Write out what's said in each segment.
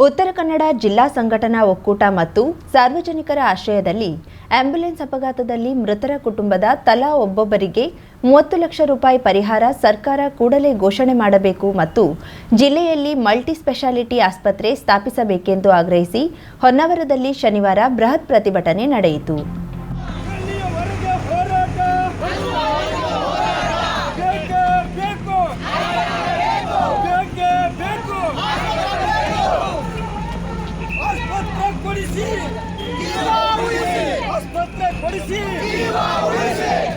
ಉತ್ತರ ಕನ್ನಡ ಜಿಲ್ಲಾ ಸಂಘಟನಾ ಒಕ್ಕೂಟ ಮತ್ತು ಸಾರ್ವಜನಿಕರ ಆಶ್ರಯದಲ್ಲಿ ಆಂಬ್ಯುಲೆನ್ಸ್ ಅಪಘಾತದಲ್ಲಿ ಮೃತರ ಕುಟುಂಬದ ತಲಾ ಒಬ್ಬೊಬ್ಬರಿಗೆ ಮೂವತ್ತು ಲಕ್ಷ ರೂಪಾಯಿ ಪರಿಹಾರ ಸರ್ಕಾರ ಕೂಡಲೇ ಘೋಷಣೆ ಮಾಡಬೇಕು ಮತ್ತು ಜಿಲ್ಲೆಯಲ್ಲಿ ಮಲ್ಟಿ ಸ್ಪೆಷಾಲಿಟಿ ಆಸ್ಪತ್ರೆ ಸ್ಥಾಪಿಸಬೇಕೆಂದು ಆಗ್ರಹಿಸಿ ಹೊನ್ನಾವರದಲ್ಲಿ ಶನಿವಾರ ಬೃಹತ್ ಪ್ರತಿಭಟನೆ ನಡೆಯಿತು.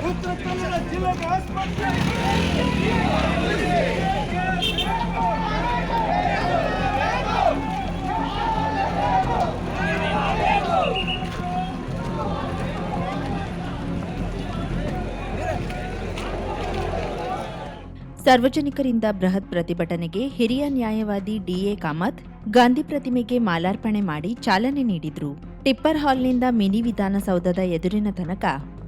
ಉತ್ತರ ಕನ್ನಡ ಜಿಲ್ಲೆಗೆ ಆಸ್ಪತ್ರೆ. ಸಾರ್ವಜನಿಕರಿಂದ ಬೃಹತ್ ಪ್ರತಿಭಟನೆಗೆ ಹಿರಿಯ ನ್ಯಾಯವಾದಿ ಡಿಎ ಕಾಮತ್ ಗಾಂಧಿ ಪ್ರತಿಮೆಗೆ ಮಾಲಾರ್ಪಣೆ ಮಾಡಿ ಚಾಲನೆ ನೀಡಿದ್ರು. ಟಿಪ್ಪರ್ ಹಾಲ್ನಿಂದ ಮಿನಿ ವಿಧಾನಸೌಧದ ಎದುರಿನ ತನಕ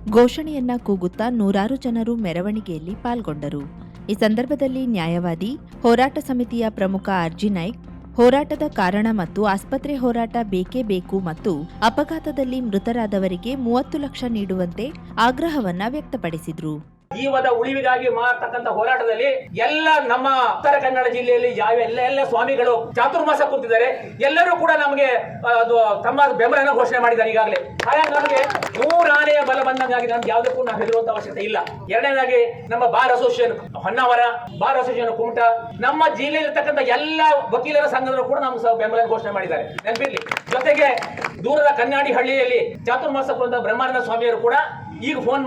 ಘೋಷಣೆಯನ್ನ ಕೂಗುತ್ತಾ ನೂರಾರು ಜನರು ಮೆರವಣಿಗೆಯಲ್ಲಿ ಪಾಲ್ಗೊಂಡರು. ಈ ಸಂದರ್ಭದಲ್ಲಿ ನ್ಯಾಯವಾದಿ, ಹೋರಾಟ ಸಮಿತಿಯ ಪ್ರಮುಖ ಅರ್ಜಿ ನಾಯ್ಕ್, ಹೋರಾಟದ ಕಾರಣ ಮತ್ತು ಆಸ್ಪತ್ರೆ ಹೋರಾಟ ಬೇಕೇ ಬೇಕು ಮತ್ತು ಅಪಘಾತದಲ್ಲಿ ಮೃತರಾದವರಿಗೆ ಮೂವತ್ತು ಲಕ್ಷ ನೀಡುವಂತೆ ಆಗ್ರಹವನ್ನ ವ್ಯಕ್ತಪಡಿಸಿದ್ರು. ಜೀವದ ಉಳಿವಿಗಾಗಿ ಮಾಡತಕ್ಕಂತ ಹೋರಾಟದಲ್ಲಿ ಎಲ್ಲ ನಮ್ಮ ಉತ್ತರ ಕನ್ನಡ ಜಿಲ್ಲೆಯಲ್ಲಿ ಯಾವ ಎಲ್ಲ ಎಲ್ಲ ಸ್ವಾಮಿಗಳು ಚಾತುರ್ಮಾಸ ಕೂತಿದ್ದಾರೆ. ಎಲ್ಲರೂ ಕೂಡ ನಮಗೆ ತಮ್ಮ ಬೆಂಬಲನ ಘೋಷಣೆ ಮಾಡಿದ್ದಾರೆ ಈಗಾಗಲೇ. ಹಾಗಾಗಿ ನಮಗೆ ನೂರಾನೆಯ ಬಲ ಬಂದಂಗಾಗಿ ನಮ್ಗೆ ಯಾವುದಕ್ಕೂ ನಾವು ಹೆದರುವಂತ ಅವಶ್ಯಕತೆ ಇಲ್ಲ. ಎರಡನೇದಾಗಿ ನಮ್ಮ bar association Honnavar, bar association Kumta, ನಮ್ಮ ಜಿಲ್ಲೆಯಲ್ಲಿರ್ತಕ್ಕಂಥ ಎಲ್ಲ ವಕೀಲರ ಸಂಘದವರು ಕೂಡ ನಮ್ಗೆ ಬೆಂಬಲ ಘೋಷಣೆ ಮಾಡಿದ್ದಾರೆ. ನೆನಪಿರ್ಲಿ. ಜೊತೆಗೆ ದೂರದ ಕನ್ನಾಡಿ ಹಳ್ಳಿಯಲ್ಲಿ ಚಾತುರ್ಮಾಸ ಕುರಿತ ಬ್ರಹ್ಮಾನಂದ ಸ್ವಾಮಿಯವರು ಕೂಡ ಈಗ ಫೋನ್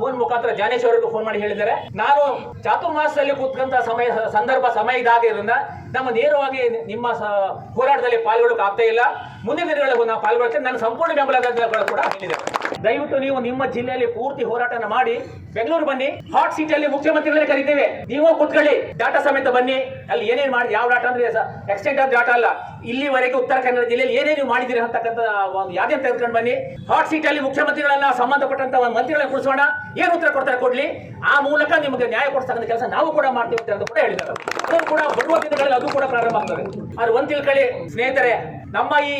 ಫೋನ್ ಮುಖಾಂತರ ಜಾನೇಶ್ ಫೋನ್ ಮಾಡಿ ಹೇಳಿದ್ದಾರೆ. ನಾನು ಚಾತುರ್ಮಾಸದಲ್ಲಿ ಕೂತ್ಕಂತ ಸಮಯ ಸಂದರ್ಭ ಸಮಯ ಇದಾಗಿರೋದ್ರಿಂದ ನಮ್ಮ ನೇರವಾಗಿ ನಿಮ್ಮ ಹೋರಾಟದಲ್ಲಿ ಪಾಲ್ಗೊಳ್ಳೋಕೆ ಆಗ್ತಾ ಇಲ್ಲ. ಮುಂದಿನ ದಿನಗಳಲ್ಲಿ ನಾವು ಪಾಲ್ಗೊಳ್ತೇನೆ ನನ್ನ ಸಂಪೂರ್ಣ ಬೆಂಬಲ ಕೂಡ ಹೇಳಿದೆ. ದಯವಿಟ್ಟು ನೀವು ನಿಮ್ಮ ಜಿಲ್ಲೆಯಲ್ಲಿ ಪೂರ್ತಿ ಹೋರಾಟನ ಮಾಡಿ, ಬೆಂಗಳೂರು ಬನ್ನಿ. ಹಾಟ್ ಸೀಟ್ ಅಲ್ಲಿ ಮುಖ್ಯಮಂತ್ರಿಗಳೇ ಕರೀತೇವೆ. ನೀವು ಕೂತ್ಕೊಳ್ಳಿ. ಡಾಟಾ ಸಮೇತ ಬನ್ನಿ. ಅಲ್ಲಿ ಏನೇನು ಮಾಡಿ, ಯಾವ ಡಾಟಾ ಅಂದ್ರೆ ಎಕ್ಸ್ಟೆಂಟ್ ಆದ ಡಾಟಾ ಅಲ್ಲ. ಇಲ್ಲಿವರೆಗೆ ಉತ್ತರ ಕನ್ನಡ ಜಿಲ್ಲೆಯಲ್ಲಿ ಏನೇನು ಮಾಡಿದಿರಿ ಅಂತಕ್ಕಂಥ ಒಂದು ಯಾವ್ದೇ ತೆಗೆದುಕೊಂಡು ಬನ್ನಿ. ಹಾಟ್ ಸೀಟ್ ಅಲ್ಲಿ ಮುಖ್ಯಮಂತ್ರಿಗಳನ್ನ ಸಂಬಂಧಪಟ್ಟಂತ ಒಂದು ಮಂತ್ರಿಗಳನ್ನ ಏನು ಉತ್ತರ ಕೊಡ್ತಾರೆ ಕೊಡ್ಲಿ? ಆ ಮೂಲಕ ನಿಮಗೆ ನ್ಯಾಯ ಕೊಡ್ತಕ್ಕಂಥ ಕೆಲಸ ನಾವು ಕೂಡ ಮಾಡ್ತೀವಿ ಅಂತ ಕೂಡ ಹೇಳಿದ್ದಾರೆ. ಅದು ಕೂಡ ಬರುವ ದಿನಗಳಲ್ಲಿ ಅದು ಕೂಡ ಪ್ರಾರಂಭ ಆಗ್ತದೆ. ಅದು ಒಂದು ತಿಳ್ಕೊಳ್ಳಿ ಸ್ನೇಹಿತರೆ, ನಮ್ಮ ಈ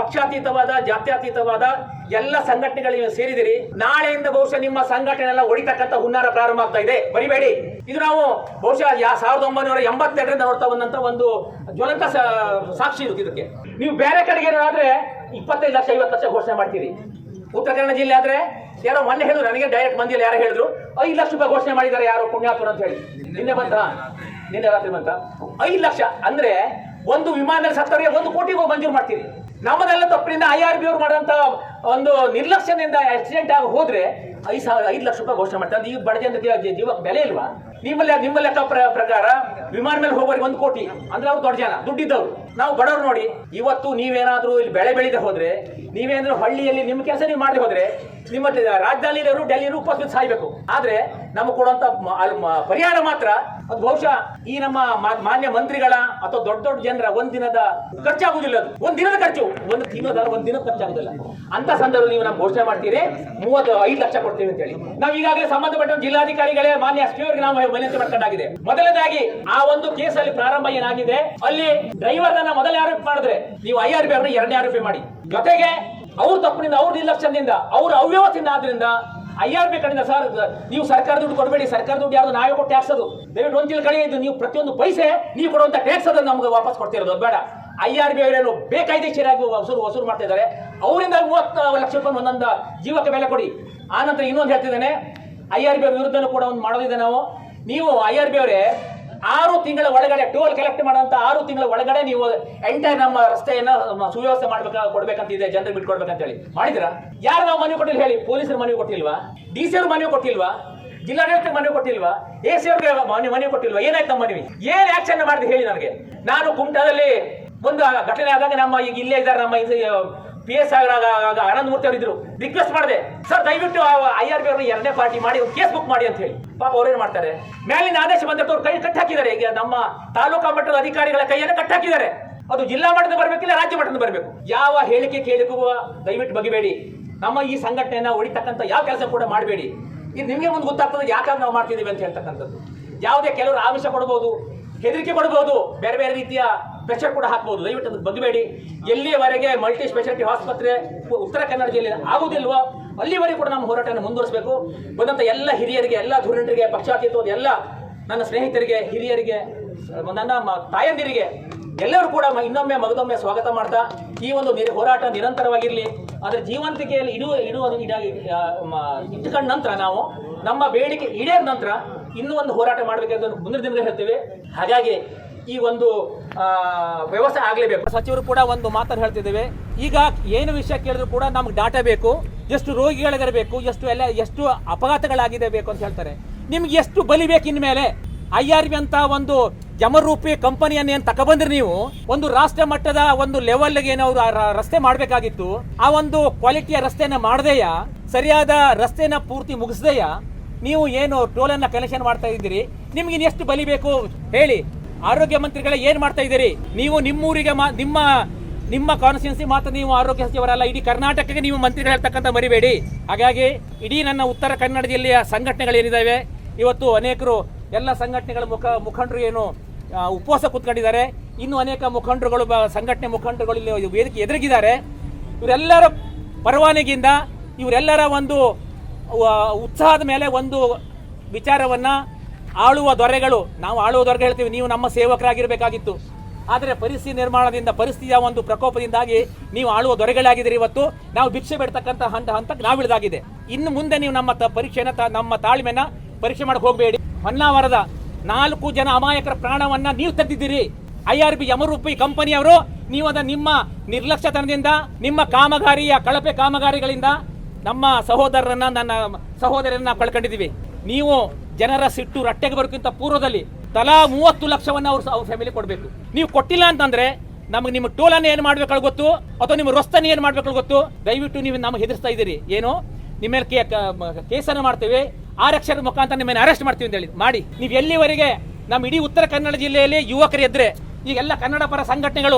ಪಕ್ಷಾತೀತವಾದ, ಜಾತ್ಯಾತೀತವಾದ ಎಲ್ಲ ಸಂಘಟನೆಗಳಿಗೆ ಸೇರಿದಿರಿ. ನಾಳೆಯಿಂದ ಬಹುಶಃ ನಿಮ್ಮ ಸಂಘಟನೆ ಎಲ್ಲ ಹೊಡಿತಕ್ಕಂಥ ಹುನ್ನಾರ ಪ್ರಾರಂಭ ಆಗ್ತಾ ಇದೆ. ಬರಿಬೇಡಿ. ಇದು ನಾವು ಬಹುಶಃ ಸಾವಿರದ ಒಂಬೈನೂರ ಎಂಬತ್ತೆರಡರಿಂದ ನೋಡ್ತಾ ಬಂದಂತ ಒಂದು ಜ್ವಲಂತ ಸಾಕ್ಷಿ ಇರುತ್ತೆ ಇದಕ್ಕೆ. ನೀವು ಬೇರೆ ಕಡೆಗೆ ಏನಾದ್ರೆ ಇಪ್ಪತ್ತೈದು ಲಕ್ಷ, ಐವತ್ತು ಲಕ್ಷ ಘೋಷಣೆ ಮಾಡ್ತೀರಿ. ಉತ್ತರ ಕನ್ನಡ ಜಿಲ್ಲೆ ಆದ್ರೆ ಯಾರೋ ಮೊನ್ನೆ ಹೇಳಿದ್ರು, ನನಗೆ ಡೈರೆಕ್ಟ್ ಮಂದಿಯಲ್ಲಿ ಯಾರು ಹೇಳಿದ್ರು, ಐದು ಲಕ್ಷ ರೂಪಾಯಿ ಘೋಷಣೆ ಮಾಡಿದ್ದಾರೆ ಯಾರು ಪುಣ್ಯಾತ್ಮರು ಅಂತ ಹೇಳಿ. ನಿನ್ನೆ ಬಂತ? ನಿನ್ನೆ ರಾತ್ರಿ ಬಂತ? ಐದು ಲಕ್ಷ. ಅಂದ್ರೆ ಒಂದು ವಿಮಾನದಲ್ಲಿ ಸತ್ತವರಿಗೆ ಒಂದು ಕೋಟಿಗೂ ಮಂಜೂರು ಮಾಡ್ತೀರಿ. ನಮ್ಮದೆಲ್ಲ ತಪ್ಪಿನಿಂದ ಐ ಆರ್ ಬಿ ಅವ್ರು ಮಾಡುವಂತ ಒಂದು ನಿರ್ಲಕ್ಷ್ಯದಿಂದ ಆಕ್ಸಿಡೆಂಟ್ ಆಗಿ ಹೋದ್ರೆ ಐದು ಸಾವಿರ ಐದು ಲಕ್ಷ ರೂಪಾಯಿ ಘೋಷಣೆ ಮಾಡ್ತಾರೆ. ಈಗ ಬಡ ಜನರಿಗೆ ಜೀವ ಜೀವಕ್ಕೆ ಬೆಲೆ ಇಲ್ವಾ? ನಿಮ್ಮಲ್ಲಿ ನಿಮ್ಮ ಲೆಕ್ಕ ಪ್ರ- ಪ್ರಕಾರ ವಿಮಾನ ಮೇಲೆ ಹೋಗೋರಿಗೆ ಒಂದು ಕೋಟಿ. ಅಂದ್ರೆ ಅವ್ರು ದೊಡ್ಡ ಜನ, ದುಡ್ಡಿದ್ದವ್ರು. ನಾವು ಬಡವ್ರು ನೋಡಿ, ಇವತ್ತು ನೀವೇನಾದ್ರೂ ಇಲ್ಲಿ ಬೆಳೆ ಬೆಳೀದೆ ಹೋದ್ರೆ, ನೀವೇನಾದ್ರೂ ಹಳ್ಳಿಯಲ್ಲಿ ನಿಮ್ಮ ಕೆಲಸ ನೀವು ಮಾಡದೆ ಹೋದ್ರೆ, ನಿಮ್ಮ ರಾಜಧಾನಿಯವರು ಉಪವಾಸ ಬಿದ್ದು ಸಾಯ್ಬೇಕು. ಆದ್ರೆ ನಮಗೆ ಕೊಡುವಂತ ಪರಿಹಾರ ಮಾತ್ರ, ಅದು ಬಹುಶಃ ಈ ನಮ್ಮ ಮಾನ್ಯ ಮಂತ್ರಿಗಳ ಅಥವಾ ದೊಡ್ಡ ದೊಡ್ಡ ಜನರ ಒಂದ್ ದಿನದ ಖರ್ಚಾಗುದಿಲ್ಲ ಅದು. ಒಂದ್ ದಿನದ ಖರ್ಚು. ಒಂದು ತಿಂಗಳ ಒಂದ್ ದಿನದ ಖರ್ಚಾಗುದಿಲ್ಲ ಅಂತ ಸಂದರ್ಭದಲ್ಲಿ ನೀವು ನಮ್ಗೆ ಘೋಷಣೆ ಮಾಡ್ತೀರಿ, ಮೂವತ್ತು, ಐದು ಲಕ್ಷ ಕೊಡ್ತೀವಿ ಅಂತ ಹೇಳಿ ನಾವು ಈಗಾಗಲೇ ಸಂಬಂಧಪಟ್ಟ ಜಿಲ್ಲಾಧಿಕಾರಿಗಳೇ, ಮಾನ್ಯ ಎಸ್ ಪಿ ಅವರಿಗೆ ನಾವು ವಿನಂತಿ ಮಾಡ್ಕೊಂಡಾಗಿದೆ. ಮೊದಲನೇದಾಗಿ, ಆ ಒಂದು ಕೇಸಲ್ಲಿ ಪ್ರಾರಂಭ ಏನಾಗಿದೆ? ಅಲ್ಲಿ ಡ್ರೈವರ್ ಮೊದಲ ಆರೋಪ ಮಾಡಿದ್ರೆ ನೀವು ಐ ಆರ್ ಪಿ ಎರಡನೇ ಆರೋಪಿ ಮಾಡಿ. ಜೊತೆಗೆ ಅವ್ರ ತಪ್ಪಿನಿಂದ ಅವ್ರ ನಿರ್ಲಕ್ಷ್ಯದಿಂದ, ಅವ್ರ ಅವ್ಯವಸ್ಥೆಯಿಂದ ಆದ್ರಿಂದ ಐ ಆರ್ ಪಿ ಕಡೆಯಿಂದ ಸರ್, ನೀವು ಸರ್ಕಾರ ದುಡ್ಡು ಕೊಡಬೇಡಿ ಸರ್ಕಾರ ದುಡ್ಡು ಯಾವ್ದು ನಾವೇ ಕೊಟ್ಟು ಟ್ಯಾಕ್ಸ್ ಅದು. ದಯವಿಟ್ಟು ಒಂದು ತಿಳ್ಕೊಳ್ಳಿ ಇದು, ನೀವು ಪ್ರತಿಯೊಂದು ಪೈಸೆ ನೀವು ಕೊಡುವಂತ ಟ್ಯಾಕ್ಸ್ ಅದನ್ನು ನಮ್ಗೆ ವಾಪಸ್ ಕೊಡ್ತಿರೋದು ಬೇಡ. ಐ ಆರ್ ಬಿ ಅವರೇನು ಬೇಕಾಯ್ದೆಚ್ಚರಾಗಿ ವಸೂರು ವಸೂರು ಮಾಡ್ತಾ ಇದ್ದಾರೆ. ಅವರಿಂದ ಮೂವತ್ತು ಲಕ್ಷ ರೂಪಾಯಿ ಒಂದೊಂದು ಜೀವಕ್ಕೆ ಬೆಲೆ ಕೊಡಿ. ಆನಂತರ ಇನ್ನೊಂದು ಹೇಳ್ತಿದ್ದೇನೆ ಐ ಆರ್ ಬಿ ವಿರುದ್ಧನೂ ಕೂಡ ಒಂದು ಮಾಡೋದಿದೆ ನಾವು. ನೀವು ಐ ಆರ್ ಬಿ ಅವರೇ ಆರು ತಿಂಗಳ ಒಳಗಡೆ ಟೋಲ್ ಕಲೆಕ್ಟ್ ಮಾಡುವಂತ ಆರು ತಿಂಗಳ ಒಳಗಡೆ ನೀವು ಎಂಟೈರ್ ನಮ್ಮ ರಸ್ತೆಯನ್ನ ಸುವ್ಯವಸ್ಥೆ ಮಾಡ್ಬೇಕ ಕೊಡ್ಬೇಕಂತ ಇದೆ ಜನರಿಗೆ ಬಿಟ್ಕೊಡ್ಬೇಕಂತ ಹೇಳಿ ಮಾಡಿದ್ರ ಯಾರು ನಾವು ಮನವಿ ಕೊಟ್ಟಿಲ್ಲ ಹೇಳಿ? ಪೊಲೀಸರು ಮನವಿ ಕೊಟ್ಟಿಲ್ವಾ? ಡಿ ಸಿ ಅವ್ರು ಮನವಿ ಕೊಟ್ಟಿಲ್ವಾ? ಜಿಲ್ಲಾಡಳಿತ ಮನವಿ ಕೊಟ್ಟಿಲ್ವಾ? ಎ ಸಿ ಅವ್ರಿಗೆ ಮನವಿ ಕೊಟ್ಟಿಲ್ವಾ? ಏನಾಯ್ತು ನಮ್ಮ ಮನವಿ? ಏನ್ ಆಕ್ಷನ್ ಮಾಡಿದೆ ಹೇಳಿ ನನಗೆ? ನಾನು ಕುಮಟಾದಲ್ಲಿ ಒಂದು ಘಟನೆ ಆದಾಗ ನಮ್ಮ ಈಗ ಇಲ್ಲೇ ಇದ್ದಾರೆ ನಮ್ಮ ಪಿ ಎಸ್ ಆನಂದ್ ಮೂರ್ತಿ ಅವರು ರಿಕ್ವೆಸ್ಟ್ ಮಾಡಿದೆ ಸರ್ ದಯವಿಟ್ಟು ಐ ಆರ್ ಬಿ ಅವ್ರನ್ನ ಎರಡನೇ ಪಾರ್ಟಿ ಮಾಡಿ ಒಂದು ಕೇಸ್ ಬುಕ್ ಮಾಡಿ ಅಂತ ಹೇಳಿ. ಪಾಪ ಅವ್ರೇನ್ ಮಾಡ್ತಾರೆ? ಮೇಲಿನ ಆದೇಶ ಬಂದಟ್ಟು ಅವ್ರು ಕೈ ಕಟ್ಟ ಹಾಕಿದ್ದಾರೆ ಈಗ ನಮ್ಮ ತಾಲೂಕಾ ಮಟ್ಟದ ಅಧಿಕಾರಿಗಳ ಕೈಯನ್ನು ಕಟ್ಟ ಹಾಕಿದ್ದಾರೆ ಅದು ಜಿಲ್ಲಾ ಮಟ್ಟದ ಬರಬೇಕಿಲ್ಲ ರಾಜ್ಯ ಮಟ್ಟದ ಬರಬೇಕು? ಯಾವ ಹೇಳಿಕೆ ಕೇಳಿಕೂ ದಯವಿಟ್ಟು ಬಗೆಬೇಡಿ ನಮ್ಮ ಈ ಸಂಘಟನೆಯನ್ನ ಹೊಡಿತಕ್ಕಂಥ ಯಾವ ಕೆಲಸ ಕೂಡ ಮಾಡಬೇಡಿ. ಇದು ನಿಮಗೆ ಮುಂದೆ ಗೊತ್ತಾಗ್ತದೆ ಯಾಕಂದ್ರೆ ನಾವು ಮಾಡ್ತಿದ್ದೀವಿ ಅಂತ ಹೇಳ್ತಕ್ಕಂಥದ್ದು. ಯಾವುದೇ ಕೆಲವರು ಆಮಿಷ ಕೊಡಬಹುದು ಹೆದರಿಕೆ ಕೊಡಬಹುದು ಬೇರೆ ಬೇರೆ ರೀತಿಯ ಪ್ರೆಷರ್ ಕೂಡ ಹಾಕ್ಬೋದು. ದಯವಿಟ್ಟು ಅದಕ್ಕೆ ಬಂದಬೇಡಿ ಎಲ್ಲಿಯವರೆಗೆ ಮಲ್ಟಿ ಸ್ಪೆಷಾಲಿಟಿ ಆಸ್ಪತ್ರೆ ಉತ್ತರ ಕನ್ನಡ ಜಿಲ್ಲೆಯಲ್ಲಿ ಆಗುವುದಿಲ್ವೋ, ಅಲ್ಲಿವರೆಗೆ ಕೂಡ ನಮ್ಮ ಹೋರಾಟವನ್ನು ಮುಂದುವರಿಸಬೇಕು. ಬಂದಂಥ ಎಲ್ಲ ಹಿರಿಯರಿಗೆ, ಎಲ್ಲ ಧುರೀಣರಿಗೆ, ಪಕ್ಷಾತೀತವಾದ ಎಲ್ಲ ನನ್ನ ಸ್ನೇಹಿತರಿಗೆ, ಹಿರಿಯರಿಗೆ ನನ್ನ ತಾಯಂದಿರಿಗೆ, ಎಲ್ಲರೂ ಕೂಡ ಇನ್ನೊಮ್ಮೆ ಮಗದೊಮ್ಮೆ ಸ್ವಾಗತ ಮಾಡ್ತಾ, ಈ ಒಂದು ಹೋರಾಟ ನಿರಂತರವಾಗಿರಲಿ. ಅದರ ಜೀವಂತಿಕೆಯಲ್ಲಿ ಇಡುವ ಇಡುವ ಇಟ್ಟುಕೊಂಡ ನಂತರ ನಾವು ನಮ್ಮ ಬೇಡಿಕೆ ಈಡೇರ ನಂತರ ಇನ್ನೂ ಒಂದು ಹೋರಾಟ ಮಾಡಬೇಕಂತ ಮುಂದಿನ ದಿನಗಳು ಹೇಳ್ತೇವೆ. ಹಾಗಾಗಿ ಈ ಒಂದು ವ್ಯವಸ್ಥೆ ಆಗಲೇಬೇಕು. ಸಚಿವರು ಕೂಡ ಒಂದು ಮಾತನ್ನು ಹೇಳ್ತಿದ್ದೇವೆ. ಈಗ ಏನು ವಿಷಯ ಕೇಳಿದ್ರು ಕೂಡ ನಮ್ಗೆ ಡಾಟಾ ಬೇಕು, ಎಷ್ಟು ರೋಗಿಗಳಿಗಿರಬೇಕು ಎಷ್ಟು ಎಲ್ಲ, ಎಷ್ಟು ಅಪಘಾತಗಳಾಗಿದೆ ಬೇಕು ಅಂತ ಹೇಳ್ತಾರೆ. ನಿಮ್ಗೆ ಎಷ್ಟು ಬಲಿ ಬೇಕು ಇನ್ಮೇಲೆ? ಐ ಆರ್ ಬಿ ಅಂತ ಒಂದು ಜಮರೂಪಿ ಕಂಪನಿಯನ್ನು ಏನು ತಗೊಬಂದ್ರಿ ನೀವು? ಒಂದು ರಾಷ್ಟ್ರ ಮಟ್ಟದ ಒಂದು ಲೆವೆಲ್ಗೆ ಏನೋ ರಸ್ತೆ ಮಾಡಬೇಕಾಗಿತ್ತು. ಆ ಒಂದು ಕ್ವಾಲಿಟಿಯ ರಸ್ತೆನ ಮಾಡದೆಯ? ಸರಿಯಾದ ರಸ್ತೆನ ಪೂರ್ತಿ ಮುಗಿಸದೆಯಾ? ನೀವು ಏನು ಟೋಲನ್ನು ಕಲೆಕ್ಷನ್ ಮಾಡ್ತಾ ಇದ್ದೀರಿ? ನಿಮ್ಗೆ ಎಷ್ಟು ಬಲಿ ಬೇಕು? ಹೇಳಿ. ಆರೋಗ್ಯ ಮಂತ್ರಿಗಳೇ ಏನ್ ಮಾಡ್ತಾ ಇದ್ದೀರಿ? ನೀವು ನಿಮ್ಮೂರಿಗೆ ನಿಮ್ಮ ನಿಮ್ಮ ಕಾನ್ಸ್ಟಿಟ್ಯೂನ್ಸಿ ಮಾತ್ರ ನೀವು ಆರೋಗ್ಯ ಸಚಿವರಲ್ಲ, ಇಡೀ ಕರ್ನಾಟಕಕ್ಕೆ ನೀವು ಮಂತ್ರಿಗಳು ಹೇಳ್ತಕ್ಕಂಥ ಮರಿಬೇಡಿ. ಹಾಗಾಗಿ ಇಡೀ ನನ್ನ ಉತ್ತರ ಕನ್ನಡ ಜಿಲ್ಲೆಯ ಸಂಘಟನೆಗಳೇನಿದ್ದಾವೆ ಇವತ್ತು ಅನೇಕರು ಎಲ್ಲ ಸಂಘಟನೆಗಳ ಮುಖ, ಮುಖಂಡರು ಏನು ಉಪವಾಸ ಕೂತ್ಕೊಂಡಿದ್ದಾರೆ. ಇನ್ನು ಅನೇಕ ಮುಖಂಡರುಗಳು ಸಂಘಟನೆ ಮುಖಂಡರುಗಳು ಇಲ್ಲಿ ವೇದಿಕೆ ಎದುರಿಗಿದ್ದಾರೆ. ಇವರೆಲ್ಲರ ಪರವಾನಗಿಯಿಂದ ಇವರೆಲ್ಲರ ಒಂದು ಉತ್ಸಾಹದ ಮೇಲೆ ಒಂದು ವಿಚಾರವನ್ನ ಆಳುವ ದೊರೆಗಳು, ನಾವು ಆಳುವ ದೊರೆಗೆ ಹೇಳ್ತೀವಿ, ನೀವು ನಮ್ಮ ಸೇವಕರಾಗಿರಬೇಕಾಗಿತ್ತು. ಆದರೆ ಪರಿಸ್ಥಿತಿ ನಿರ್ಮಾಣದಿಂದ, ಪರಿಸ್ಥಿತಿಯ ಒಂದು ಪ್ರಕೋಪದಿಂದಾಗಿ ನೀವು ಆಳುವ ದೊರೆಗಳಾಗಿದ್ದೀರಿ ಇವತ್ತು. ನಾವು ಭಿಕ್ಷೆ ಬಿಡ್ತಕ್ಕಂಥ ಹಂತ ಹಂತಕ್ಕೆ ನಾವು ಇಳಿದಾಗಿದೆ. ಇನ್ನು ಮುಂದೆ ನೀವು ನಮ್ಮ ತ- ಪರೀಕ್ಷೆನ ನಮ್ಮ ತಾಳ್ಮೆನ ಪರೀಕ್ಷೆ ಮಾಡಕ್ಕೆ ಹೋಗಬೇಡಿ. ಹೊನ್ನಾವರದ ನಾಲ್ಕು ಜನ ಅಮಾಯಕರ ಪ್ರಾಣವನ್ನ ನೀವು ತೆಗೆದಿದ್ದೀರಿ. ಐ ಆರ್ ಬಿ ಯಮರೂಪಿ ಕಂಪನಿಯವರು ನೀವು ಅದ ನಿಮ್ಮ ನಿರ್ಲಕ್ಷ್ಯತನದಿಂದ, ನಿಮ್ಮ ಕಾಮಗಾರಿಯ ಕಳಪೆ ಕಾಮಗಾರಿಗಳಿಂದ ನಮ್ಮ ಸಹೋದರರನ್ನ, ನನ್ನ ಸಹೋದರನ್ನ ನಾವು ಕಳ್ಕೊಂಡಿದ್ದೀವಿ. ನೀವು ಜನರ ಸಿಟ್ಟು ರಟ್ಟೆಗೆ ಬರೋಕ್ಕಿಂತ ಪೂರ್ವದಲ್ಲಿ ತಲಾ ಮೂವತ್ತು ಲಕ್ಷವನ್ನು ಅವ್ರು ಅವ್ರ ಫ್ಯಾಮಿಲಿ ಕೊಡಬೇಕು. ನೀವು ಕೊಟ್ಟಿಲ್ಲ ಅಂತಂದ್ರೆ ನಮಗೆ ನಿಮ್ಮ ಟೋಲನ್ನು ಏನು ಮಾಡ್ಬೇಕು ಗೊತ್ತು, ಅಥವಾ ನಿಮ್ಮ ರೊಸ್ತನ ಏನು ಮಾಡಬೇಕು ಗೊತ್ತು, ದಯವಿಟ್ಟು ನೀವು ನಮಗೆ ಹೆದರ್ಸ್ತಾ ಇದ್ದೀರಿ. ಏನು? ನಿಮ್ಮ ಮೇಲೆ ಕೇ- ಕೇಸನ್ನು ಮಾಡ್ತೇವೆ. ಆರಕ್ಷರ ಮುಖಾಂತರ ನಿಮ್ಮನ್ನು ಅರೆಸ್ಟ್ ಮಾಡ್ತೀವಿ ಅಂತ ಹೇಳಿ ಮಾಡಿ. ನೀವು ಎಲ್ಲಿವರೆಗೆ ನಮ್ಮ ಇಡೀ ಉತ್ತರ ಕನ್ನಡ ಜಿಲ್ಲೆಯಲ್ಲಿ ಯುವಕರು ಎದ್ರೆ ಈಗೆಲ್ಲ ಕನ್ನಡ ಪರ ಸಂಘಟನೆಗಳು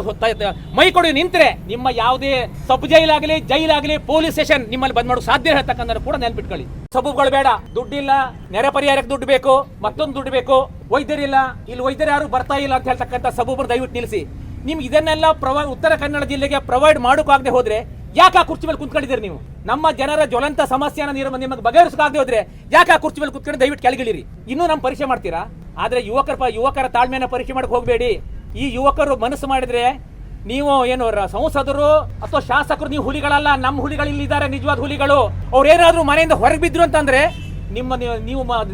ಮೈ ಕೊಡಿ ನಿಂತರೆ ನಿಮ್ಮ ಯಾವುದೇ ಸಬ್ ಜೈಲಾಗಲಿ ಜೈಲಾಗಲಿ, ಪೊಲೀಸ್ ಸ್ಟೇಷನ್ ನಿಮ್ಮಲ್ಲಿ ಬಂದ್ ಮಾಡೋ ಸಾಧ್ಯ ಹೇಳ್ತಕ್ಕಂಥ ಕೂಡ ನೆನ್ಪಿಟ್ಕೊಳ್ಳಿ. ಸಬೂಬ್ಗಳು ಬೇಡ, ದುಡ್ಡಿಲ್ಲ, ನೆರೆ ಪರಿಹಾರಕ್ಕೆ ದುಡ್ಡು ಬೇಕು, ಮತ್ತೊಂದು ದುಡ್ಡು ಬೇಕು, ವೈದ್ಯರಿಲ್ಲ, ಇಲ್ಲಿ ವೈದ್ಯರು ಯಾರು ಬರ್ತಾ ಇಲ್ಲ ಅಂತ ಹೇಳ್ತಕ್ಕಂಥ ಸಬೂಬ್ರು ದಯವಿಟ್ಟು ನಿಲ್ಲಿಸಿ. ನಿಮ್ಗೆ ಇದನ್ನೆಲ್ಲ ಪ್ರವ, ಉತ್ತರ ಕನ್ನಡ ಜಿಲ್ಲೆಗೆ ಪ್ರೊವೈಡ್ ಮಾಡೋಕ್ಕಾಗದೆ ಹೋದ್ರೆ ಯಾಕೆ ಆ ಕುರ್ಚಿ ಮೇಲೆ ಕುತ್ಕೊಂಡಿದ್ದೀರಿ ನೀವು? ನಮ್ಮ ಜನರ ಜ್ವಲಂತ ಸಮಸ್ಯೆನ ನೀವು ನಿಮಗೆ ಬಗೆಹರಿಸೋಕಾಗದೆ ಹೋದ್ರೆ ಯಾಕೆ ಆ ಕುರ್ಚಿ ಮೇಲೆ ಕುತ್ಕೊಂಡು ದಯವಿಟ್ಟು ಕೆಳಗಿಳಿರಿ? ಇನ್ನೂ ನಮ್ಮ ಪರೀಕ್ಷೆ ಮಾಡ್ತೀರಾ? ಆದ್ರೆ ಯುವಕರ ಯುವಕರ ತಾಳ್ಮೆಯನ್ನು ಪರೀಕ್ಷೆ ಮಾಡಕ್ಕೆ ಹೋಗಬೇಡಿ. ಈ ಯುವಕರು ಮನಸ್ಸು ಮಾಡಿದ್ರೆ ನೀವು ಏನು ಸಂಸದರು ಅಥವಾ ಶಾಸಕರು, ನೀವು ಹುಲಿಗಳಲ್ಲ, ನಮ್ಮ ಹುಲಿಗಳು ಇಲ್ಲಿ ಇದ್ದಾರೆ ನಿಜವಾದ ಹುಲಿಗಳು. ಅವ್ರು ಏನಾದರೂ ಮನೆಯಿಂದ ಹೊರಗೆ ಬಿದ್ರು ಅಂತಂದ್ರೆ ನಿಮ್ಮ ನೀವು-